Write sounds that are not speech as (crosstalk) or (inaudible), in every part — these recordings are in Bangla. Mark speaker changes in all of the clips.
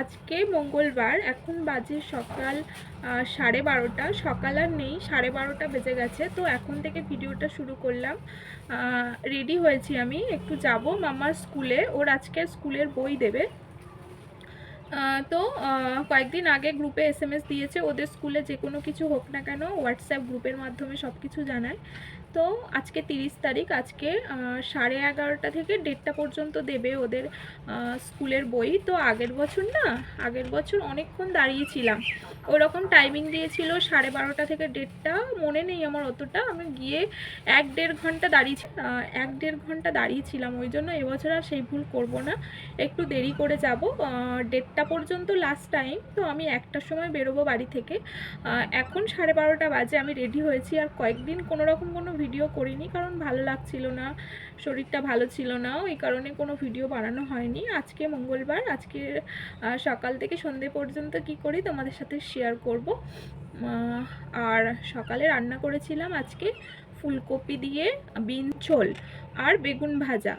Speaker 1: আজকে মঙ্গলবার, এখন বাজে সকাল সাড়ে বারোটা। সকাল আর নেই, সাড়ে বারোটা বেজে গেছে, তো এখন থেকে ভিডিওটা শুরু করলাম। রেডি হয়েছি আমি। একটু যাব মামার স্কুলে। ওর আজকে স্কুলের বই দেবে। তো কয়েকদিন আগে গ্রুপে এস এম এস দিয়েছে, ওদের স্কুলে যে কোনো কিছু হোক না কেন হোয়াটসঅ্যাপ গ্রুপের মাধ্যমে সব কিছু জানায়। তো, আজকে তিরিশ তারিখ, আজকে সাড়ে এগারোটা থেকে দেড়টা পর্যন্ত দেবে ওদের স্কুলের বই। তো আগের বছর না, আগের বছর অনেকক্ষণ দাঁড়িয়েছিলাম। ওরকম টাইমিং দিয়েছিল সাড়ে বারোটা থেকে দেড়টা, মনে নেই আমার অতটা। আমি গিয়ে এক দেড় ঘণ্টা দাঁড়িয়েছি এক দেড় ঘণ্টা দাঁড়িয়েছিলাম। ওই জন্য এবছর আর সেই ভুল করব না। একটু দেরি করে যাব দেড়টা পর্যন্ত লাস্ট টাইম তো আমি একটার সময় বেরোবো বাড়ি থেকে। এখন সাড়ে বারোটা বাজে, আমি রেডি হয়েছি আর কয়েকদিন কোনো রকম কোনো ভিডিও করিনি কারণ ভালো লাগছিল না, শরীরটা ভালো ছিল না, ওই কারণে কোনো ভিডিও বানানো হয়নি। আজকে মঙ্গলবার, আজকে সকাল থেকে সন্ধে পর্যন্ত কি করি তোমাদের সাথে শেয়ার করব। আর সকালে রান্না করেছিলাম আজকে ফুলকপি দিয়ে বিন ঝোল আর বেগুন ভাজা।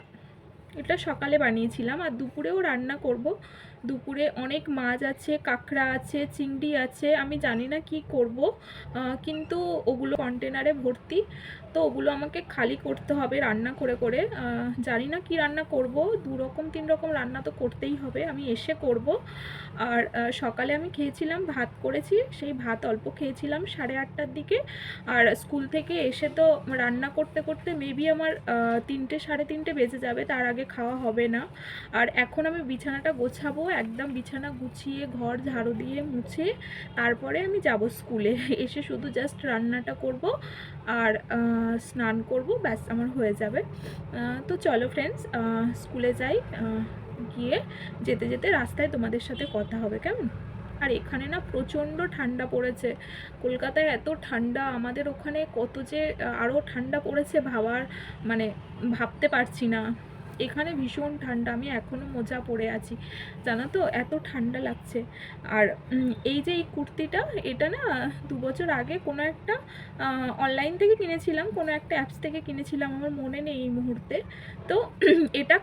Speaker 1: এটা সকালে বানিয়েছিলাম আর দুপুরেও রান্না করব। দুপুরে অনেক মাছ আছে, কাঁকড়া আছে, চিংড়ি আছে, আমি জানি না কি করব। কিন্তু ওগুলো কন্টেনারে ভর্তি। তো ওগুলো আমাকে খালি করতে হবে রান্না করে করে। জানি না কি রান্না করব দু রকম তিন রকম রান্না তো করতেই হবে, আমি এসে করব। আর সকালে আমি খেয়েছিলাম ভাত করেছি, সেই ভাত অল্প খেয়েছিলাম সাড়ে আটটার দিকে। আর স্কুল থেকে এসে তো রান্না করতে করতে মেবি আমার তিনটে সাড়ে তিনটে বেজে যাবে, তার আগে খাওয়া হবে না। আর এখন আমি বিছানাটা গোছাবো, একদম বিছানা গুছিয়ে ঘর ঝাড়ু দিয়ে মুছে, তারপরে আমি যাব স্কুলে। (laughs) এসে শুধু জাস্ট রান্নাটা করব। আর স্নান করব, ব্যাস আমার হয়ে যাবে। তো চলো ফ্রেন্ডস স্কুলে যাই গিয়ে যেতে যেতে রাস্তায় তোমাদের সাথে কথা হবে, কেমন? আর এখানে না প্রচণ্ড ঠান্ডা পড়েছে। কলকাতায় এত ঠান্ডা, আমাদের ওখানে কত যে আরও ঠান্ডা পড়েছে ভাবার মানে ভাবতে পারছি না। এখানে ভীষণ ঠান্ডা, আমি এখনও মোজা পরে আছি। জানো তো, এত ঠান্ডা লাগছে। আর এই যে এই কুর্তিটা, এটা না দু বছর আগে কোনো একটা অনলাইন থেকে কিনেছিলাম, কোনো একটা অ্যাপস থেকে কিনেছিলাম, আমার মনে নেই এই মুহূর্তে। তো, (clears throat) এটা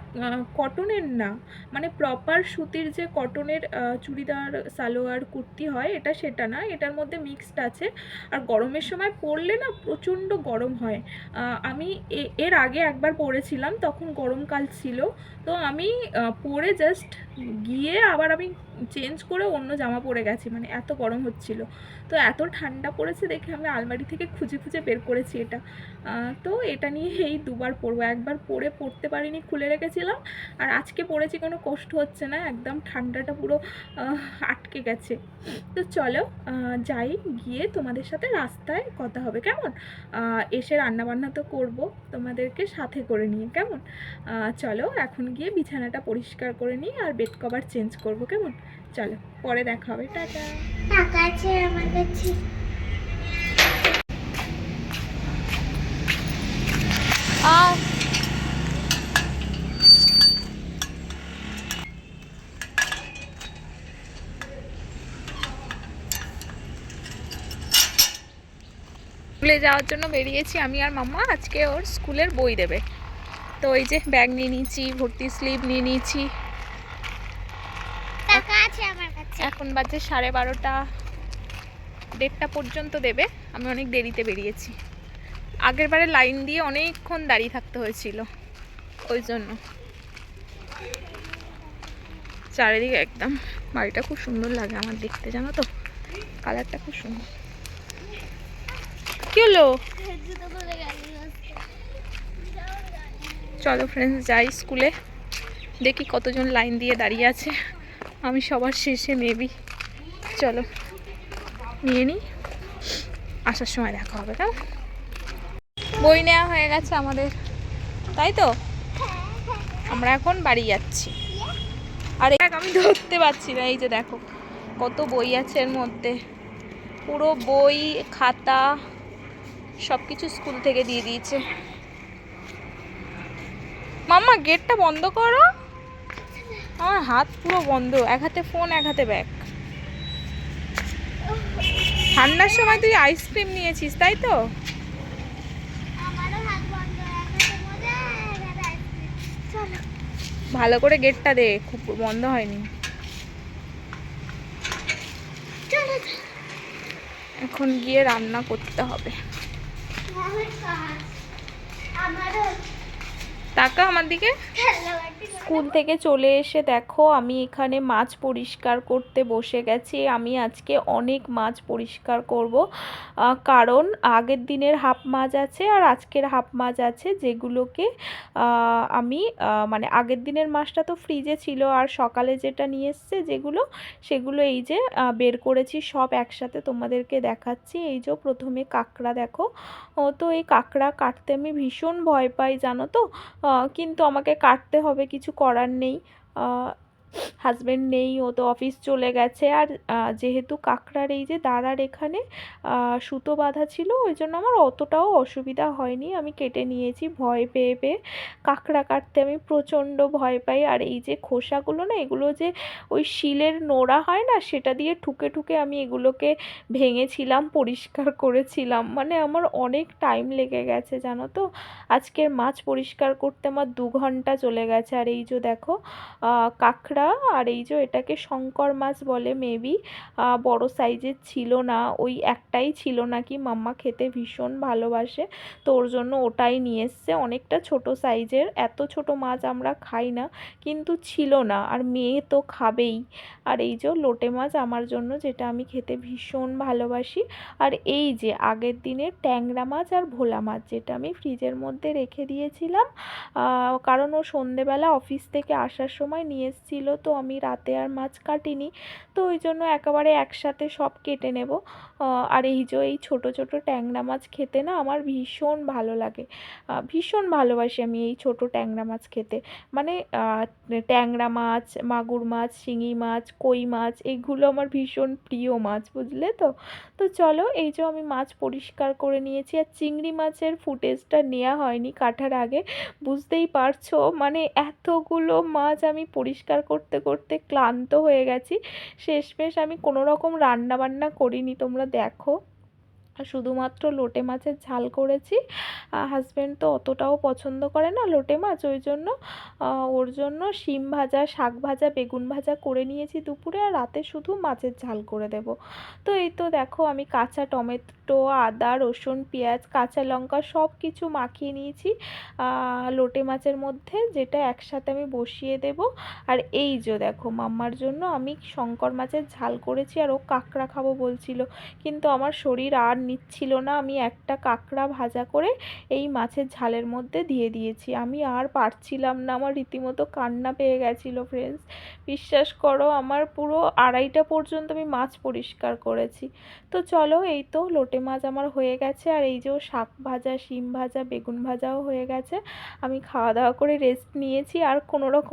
Speaker 1: কটনের না মানে প্রপার সুতির যে কটনের চুড়িদার, সালোয়ার, কুর্তি হয়, এটা সেটা না, এটার মধ্যে মিক্সড আছে। আর গরমের সময় পরলে না প্রচণ্ড গরম হয়। আমি এর আগে একবার পরেছিলাম, তখন গরমকাল ছিল। তো আমি পরে জাস্ট গিয়ে আবার আমি চেঞ্জ করে অন্য জামা পরে গেছি মানে এত গরম হচ্ছিল। তো এত ঠান্ডা পড়েছে দেখে আমি আলমারি থেকে খুঁজে খুঁজে বের করেছি এটা। তো এটা নিয়ে এই দুবার পরবো। একবার পরে পরতে পারিনি, খুলে রেখেছিলাম। আর আজকে পরেছি কোনো কষ্ট হচ্ছে না, একদম ঠান্ডাটা পুরো আটকে গেছে। তো চলো যাই, গিয়ে তোমাদের সাথে রাস্তায় কথা হবে, কেমন? এসে রান্নাবান্না তো করব তোমাদেরকে সাথে করে নিয়ে, কেমন? চলো এখন গিয়ে বিছানাটা পরিষ্কার করে নিই আর বেড কভার চেঞ্জ করব কেমন? চলো পরে দেখা হবে টাটা।
Speaker 2: টাকা আছে আমার কাছে।
Speaker 1: স্কুলে যাওয়ার জন্য বেরিয়েছি আমি আর মাম্মা আজকে ওর স্কুলের বই দেবে। তো ওই যে ব্যাগ নিয়ে নিয়েছি ভর্তি স্লিপ নিয়ে নিয়েছি। এখন বাজে সাড়ে বারোটা দেড়টা পর্যন্ত দেবে। আমি অনেক দেরিতে বেরিয়েছি। আগের বারে লাইন দিয়ে অনেকক্ষণ দাঁড়িয়ে থাকতে হয়েছিল ওই জন্য। চারিদিকে একদম বাড়িটা খুব সুন্দর লাগে আমার দেখতে জানো তো? কালারটা খুব সুন্দর। কি হলো? চলো ফ্রেন্ডস যাই স্কুলে দেখি কতজন লাইন দিয়ে দাঁড়িয়ে আছে। আমি সবার শেষে মেবি চলো, নিয়ে নিই আসার সময় দেখা হবে কেমন বই নেওয়া হয়ে গেছে আমাদের। তাই তো? আমরা এখন বাড়ি যাচ্ছি। আর এক আমি ধরতে পারছি না। এই যে দেখো, কত বই আছে এর মধ্যে। পুরো বই, খাতা সব কিছু স্কুল থেকে দিয়ে দিয়েছে। মাম্মা গেটটা বন্ধ করো। আমার হাত পুরো বন্ধ এক হাতে ফোন এক হাতে ব্যাগ ঠান্ডার সময় তুই আইসক্রিম নিয়েছিস তাই তো? ভালো করে গেটটা দে খুব বন্ধ হয়নি। এখন গিয়ে রান্না করতে হবে। টাকা আমার দিকে
Speaker 2: খেলাবাটি
Speaker 1: স্কুল থেকে চলে এসে দেখো, আমি এখানে মাছ পরিষ্কার করতে বসে গেছি। আমি আজকে অনেক মাছ পরিষ্কার করব। কারণ আগের দিনের হাফ মাছ আছে আর আজকের হাফ মাছ আছে যেগুলোকে আমি মানে আগের দিনের মাছটা তো ফ্রিজে ছিল আর সকালে যেটা নিয়ে এসছে যেগুলো, সেগুলো এই যে বের করেছি সব একসাথে তোমাদেরকে দেখাচ্ছি। এই যে প্রথমে কাঁকড়া দেখো। তো এই কাঁকড়া কাটতে আমি ভীষণ ভয় পাই, জানো তো? কিন্তু আমাকে কাটতে হবে কিছু করার নেই। হাজবেন্ড নেই ও তো অফিস চলে গেছে। আর যেহেতু কাঁকড়ার এই যে দাঁড়ার এখানে সুতো বাঁধা ছিল ওই জন্য আমার অতটাও অসুবিধা হয়নি। আমি কেটে নিয়েছি ভয় পেয়ে পেয়ে। কাঁকড়া কাটতে আমি প্রচণ্ড ভয় পাই। আর এই যে খোসাগুলো না এগুলো যে ওই শিলের নোড়া হয় না সেটা দিয়ে ঠুকে ঠুকে আমি এগুলোকে ভেঙেছিলাম পরিষ্কার করেছিলাম। মানে আমার অনেক টাইম লেগে গেছে জানো তো? আজকের মাছ পরিষ্কার করতে আমার দু ঘণ্টা চলে গেছে। আর এই যে দেখো আহ, কাঁকড়া আর এই যে এটাকে শঙ্কর মাছ বলে মেবি বড় সাইজের ছিল না, ওই একটাই ছিল নাকি মাম্মা খেতে ভীষণ ভালোবাসে, তো ওর জন্য ওটাই নিয়ে এসছে। অনেকটা ছোট সাইজের এত ছোট মাছ আমরা খাই না, কিন্তু ছিল না, আর মেয়ে তো খাবেই। আর এই যে লোটে মাছ আমার জন্য যেটা আমি খেতে ভীষণ ভালোবাসি, আর এই যে আগের দিনের ট্যাংরা মাছ আর ভোলা মাছ যেটা আমি ফ্রিজের মধ্যে রেখে দিয়েছিলাম কারণ ও সন্ধেবেলা অফিস থেকে আসার সময় নিয়ে এসেছিল তো আমি রাতে আর মাছ কাটিনি। তো ওই জন্য একেবারে একসাথে সব কেটে নেব। আর এই যে এই ছোট ছোট ট্যাংরা মাছ খেতে না আমার ভীষণ ভালো লাগে। ভীষণ ভালোবাসি আমি এই ছোট ট্যাংরা মাছ খেতে। মানে ট্যাংরা মাছ, মাগুর মাছ, শিঙি মাছ, কই মাছ এইগুলো আমার ভীষণ প্রিয় মাছ, বুঝলে তো? তো চলো এই যে আমি মাছ পরিষ্কার করে নিয়েছি আর চিংড়ি মাছের ফুটেজটা নেওয়া হয়নি কাটার আগে। বুঝতেই পারছ? মানে এতগুলো মাছ আমি পরিষ্কার করতে করতে করতে ক্লান্ত হয়ে গেছি। শেষমেশ আমি কোনো রকম রান্না বান্না করিনি তোমরা দেখো। শুধুমাত্র লোটে মাছের ঝাল করেছি। হাজব্যান্ড তো অতটাও পছন্দ করে না লোটে মাছ, ওই জন্য ওর জন্য শিম ভাজা, শাক ভাজা, বেগুন ভাজা করে নিয়েছি দুপুরে আর রাতে শুধু মাছের ঝাল করে দেব। তো এই তো দেখো আমি কাঁচা টমেটো, আদা, রসুন, পেঁয়াজ, কাঁচা লঙ্কা সব কিছু মাখিয়ে নিয়েছি। লোটে মাছের মধ্যে যেটা একসাথে আমি বসিয়ে দেব। আর এই যে দেখো মাম্মার জন্য আমি শঙ্কর মাছের ঝাল করেছি আর ও কাঁকড়া খাব বলছিল। কিন্তু আমার শরীর আর নিচ্ছিল না, আমি একটা কাঁকড়া ভাজা করে এই মাছের ঝালের মধ্যে দিয়ে দিয়েছি। আমি আর পারছিলাম না, আমার রীতিমতো কান্না পেয়ে গেছিল ফ্রেন্ডস বিশ্বাস করো, আমার পুরো আড়াইটা পর্যন্ত আমি মাছ পরিষ্কার করেছি। তো চলো, এই তো লোটে মাছ আমার হয়ে গেছে, আর এই যে শাক ভাজা, শিম ভাজা, বেগুন ভাজাও হয়ে গেছে। আমি খাওয়া দাওয়া করে রেস্ট নিয়েছি, আর কোনো রকম